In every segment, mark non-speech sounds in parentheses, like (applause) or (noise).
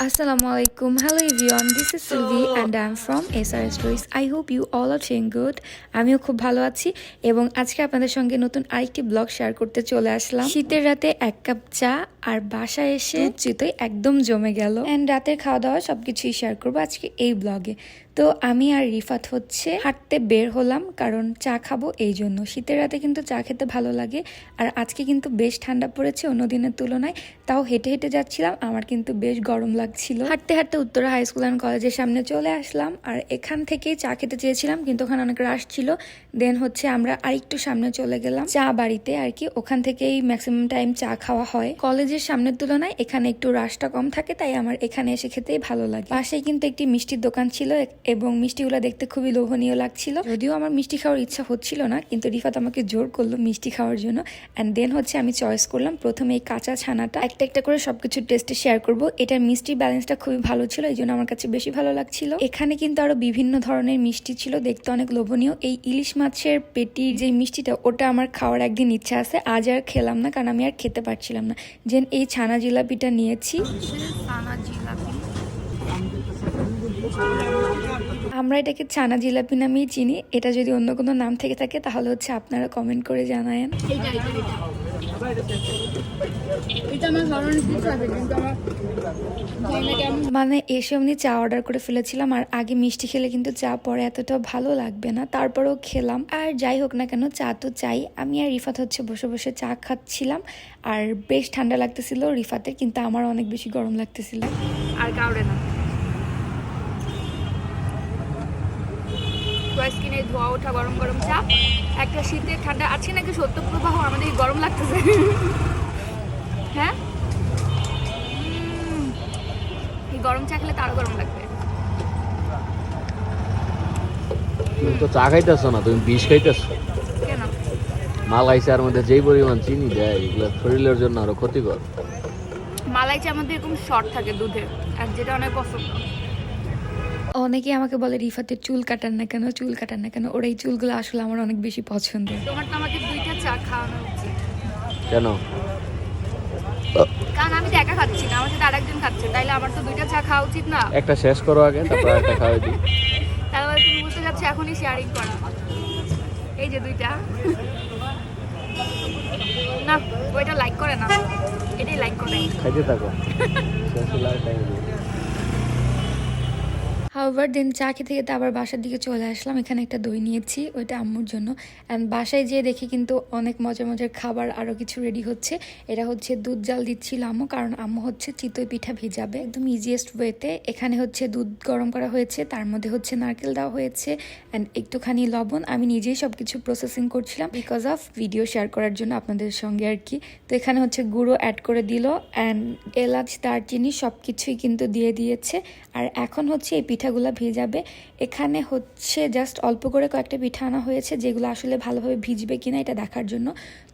Assalamu alaikum. Hello everyone. This is Sylvie and I'm from SRS Stories. I hope you all are doing good. আমিও খুব ভালো আছি এবং আজকে আপনাদের সঙ্গে নতুন আরেকটি ব্লগ শেয়ার করতে চলে আসলাম শীতের রাতে এক কাপ চা আর বাসায় এসে চিতই একদম জমে গেল এন্ড রাতের খাওয়া দাওয়া সবকিছুই শেয়ার করব আজকে এই ব্লগে তো আমি আর রিফাত হচ্ছে হাঁটতে বের হলাম, কারণ চা খাব এই জন্য। শীতের রাতে কিন্তু চা খেতে ভালো লাগে, আর আজকে কিন্তু বেশ ঠান্ডা পড়েছে অন্য দিনের তুলনায়, তাও হেঁটে হেঁটে যাচ্ছিলাম, আমার কিন্তু বেশ গরম লাগছিল। হাঁটতে হাঁটতে উত্তরা হাই স্কুল অ্যান্ড কলেজের সামনে চলে আসলাম, আর এখান থেকেই চা খেতে চেয়েছিলাম, কিন্তু ওখানে অনেক রাশ ছিল। দেন হচ্ছে আমরা আরেকটু সামনে চলে গেলাম চা বাড়িতে আর কি, ওখান থেকেই ম্যাক্সিমাম টাইম চা খাওয়া হয়। কলেজের সামনের তুলনায় এখানে একটু রাশটা কম থাকে, তাই আমার এখানে এসে খেতেই ভালো লাগে। পাশেই কিন্তু একটি মিষ্টির দোকান ছিল এবং মিষ্টিগুলো দেখতে খুবই লোভনীয় লাগছিল। যদিও আমার মিষ্টি খাওয়ার ইচ্ছা হচ্ছিল না, কিন্তু রিফাত আমাকে জোর করল মিষ্টি খাওয়ার জন্য। অ্যান্ড দেন হচ্ছে আমি চয়েস করলাম, প্রথমে এই কাঁচা ছানাটা। একটা একটা করে সব সবকিছু টেস্টে শেয়ার করব। এটার মিষ্টির ব্যালেন্সটা খুবই ভালো ছিল, এই জন্য আমার কাছে বেশি ভালো লাগছিল। এখানে কিন্তু আরও বিভিন্ন ধরনের মিষ্টি ছিল, দেখতে অনেক লোভনীয়। এই ইলিশ মাছের পেটির যে মিষ্টিটা, ওটা আমার খাওয়ার একদিন ইচ্ছা আছে। আজ আর খেলাম না, কারণ আমি আর খেতে পারছিলাম না। যেন এই ছানা জিলাপিটা নিয়েছি। ছানা আমরা এটাকে ছানা জিলাপি নামেই চিনি। এটা যদি অন্য কোনো নাম থেকে থাকে, তাহলে হচ্ছে আপনারা কমেন্ট করে জানায়েন। মানে এসে এমনি চা অর্ডার করে ফেলেছিলাম, আর আগে মিষ্টি খেলে কিন্তু চা পরে এতটা ভালো লাগবে না। তারপরেও খেলাম। আর যাই হোক না কেন, চা তো চাই। আমি আর রিফাত হচ্ছে বসে বসে চা খাচ্ছিলাম, আর বেশ ঠান্ডা লাগতেছিল রিফাতের, কিন্তু আমার অনেক বেশি গরম লাগতেছিল। আর কাউরে না। স্কিনে ধোয়া ওঠা গরম গরম চা একটা শীতের ঠান্ডা। আছে নাকি আমাদের গরম লাগতেছে। হ্যাঁ? এই গরম চা খেলে তারও গরম লাগবে। তুমি তো চা খাইতেছো না তুমি বিষ খাইতেছো। কেন? মালাই চার মধ্যে যেই পরিমাণ চিনি দেয় এগুলো শরীরের জন্য আরও ক্ষতিকর। মালাই চা মধ্যে এরকম শর্ট থাকে দুধের আর যেটা অনেক পছন্দ। অনেকে আমাকে বলে রিফাতের চুল কাটান না কেন চুল কাটান না কেন? ওর এই চুলগুলো আসলে আমার অনেক বেশি পছন্দের তোমার তো আমাকে দুইটা চা খাওয়ানো উচিত। কেন? কারণ আমি তো একা খাচ্ছি না আমার সাথে আরেকজন খাচ্ছে তাইলে আমার তো দুইটা চা খাওয়া উচিত না। একটা শেষ করো আগে তারপর একটা খাওয়াই দিই। (laughs) তুমি বুঝতে যাচ্ছ এখনই শেয়ারিং করা। এই যে দুইটা। না ওইটা লাইক করে না। এটাই লাইক করে। খাইতে থাকো। শেষ হলে আর হাওয়ার দেন চা খেতে খেতে আবার বাসার দিকে চলে আসলাম। এখানে একটা দই নিয়েছি, ওইটা আম্মুর জন্য। অ্যান্ড বাসায় যেয়ে দেখি কিন্তু অনেক মজার মজার খাবার আরও কিছু রেডি হচ্ছে। এটা হচ্ছে দুধ জাল দিচ্ছিল আম্মু, কারণ আম্মু হচ্ছে চিতই পিঠা ভিজাবে। একদম ইজিয়েস্ট ওয়েতে এখানে হচ্ছে দুধ গরম করা হয়েছে, তার মধ্যে হচ্ছে নারকেল দেওয়া হয়েছে অ্যান্ড একটুখানি লবণ। আমি নিজেই সব কিছু প্রসেসিং করছিলাম বিকজ অফ ভিডিও শেয়ার করার জন্য আপনাদের সঙ্গে আর কি। তো এখানে হচ্ছে গুঁড়ো অ্যাড করে দিল অ্যান্ড এলাচ, দারচিনি সব কিছুই কিন্তু দিয়ে দিয়েছে। আর এখন হচ্ছে এই পিঠাগুলো ভেজাবে। এখানে হচ্ছে জাস্ট অল্প করে কয়েকটা পিঠা আনা হয়েছে, যেগুলো আসলে ভালোভাবে ভিজবে কিনা এটা দেখার জন্য।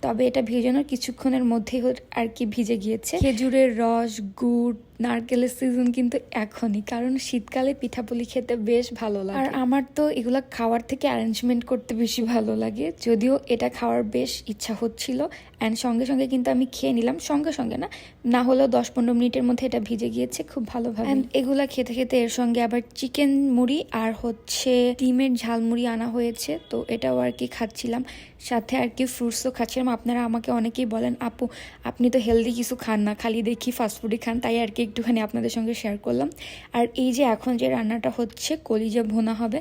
তবে এটা ভেজানোর কিছুক্ষণের মধ্যেই আর কি ভিজে গিয়েছে। খেজুরের রস, গুড়, নারকেলের সিজন কিন্তু এখনই, কারণ শীতকালে পিঠাপুলি খেতে বেশ ভালো লাগে। আর আমার তো এগুলো খাওয়ার থেকে অ্যারেঞ্জমেন্ট করতে বেশি ভালো লাগে, যদিও এটা খাওয়ার বেশ ইচ্ছা হচ্ছিল। অ্যান্ড সঙ্গে সঙ্গে কিন্তু আমি খেয়ে নিলাম, সঙ্গে সঙ্গে না না হলেও দশ পনেরো মিনিটের মধ্যে এটা ভিজে গিয়েছে খুব ভালোভাবে। অ্যান্ড এগুলা খেতে খেতে এর সঙ্গে আবার চিকেন মুড়ি আর হচ্ছে ডিমের ঝালমুড়ি আনা হয়েছে, তো এটাও আর কি খাচ্ছিলাম। সাথে আর কি ফ্রুটসও খাচ্ছিলাম। আপনারা আমাকে অনেকেই বলেন, আপু, আপনি তো হেলদি কিছু খান না, খালি দেখি ফাস্টফুডই খান। তাই আর কি একটুখানি আপনাদের সঙ্গে শেয়ার করলাম। আর এই যে এখন যে রান্নাটা হচ্ছে, কলিজা ভোনা হবে,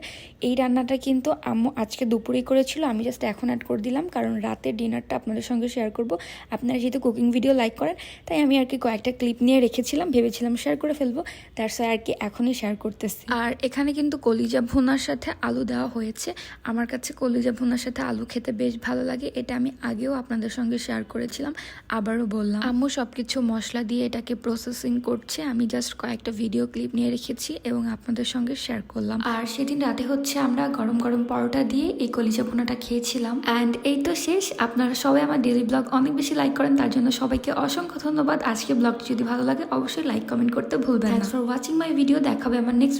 এই রান্নাটা কিন্তু আম্মু আজকে দুপুরেই করেছিল। আমি জাস্ট এখন অ্যাড করে দিলাম, কারণ রাতের ডিনারটা আপনাদের সঙ্গে শেয়ার করব। আপনারা যেহেতু কুকিং ভিডিও লাইক করেন, তাই আমি আর কি কয়েকটা ক্লিপ নিয়ে রেখেছিলাম, ভেবেছিলাম শেয়ার করে ফেলব। তার সাথে আর কি এখনই শেয়ার করতেছি। আর এখানে কিন্তু কলিজা ভুনার সাথে আলু দেওয়া হয়েছে। আমার কাছে কলিজা ভুনার সাথে আলু খেতে বেশ ভালো লাগে, এটা আমি আগেও আপনাদের সঙ্গে শেয়ার করেছিলাম, আবারও বললাম। আম্মু সবকিছু মশলা দিয়ে এটাকে প্রসেসিং করছে, আমি জাস্ট কয়েকটা ভিডিও ক্লিপ নিয়ে রেখেছি এবং আপনাদের সঙ্গে শেয়ার করলাম। আর সেদিন রাতে হচ্ছে আমরা গরম গরম পরোটা দিয়ে এই কলিজা ভুনাটা খেয়েছিলাম। অ্যান্ড এই তো শেষ, আপনারা সবাই আমার ডেলি ব্লগ অনেক বেশি লাইক করেন, তার জন্য সবাইকে অসংখ্য ধন্যবাদ। আজকে ব্লগটি যদি ভালো লাগে, অবশ্যই লাইক কমেন্ট করতে ভুলবেন ফর ওয়াচিং মাই ভিডিও দেখাবে আমার নেক্সট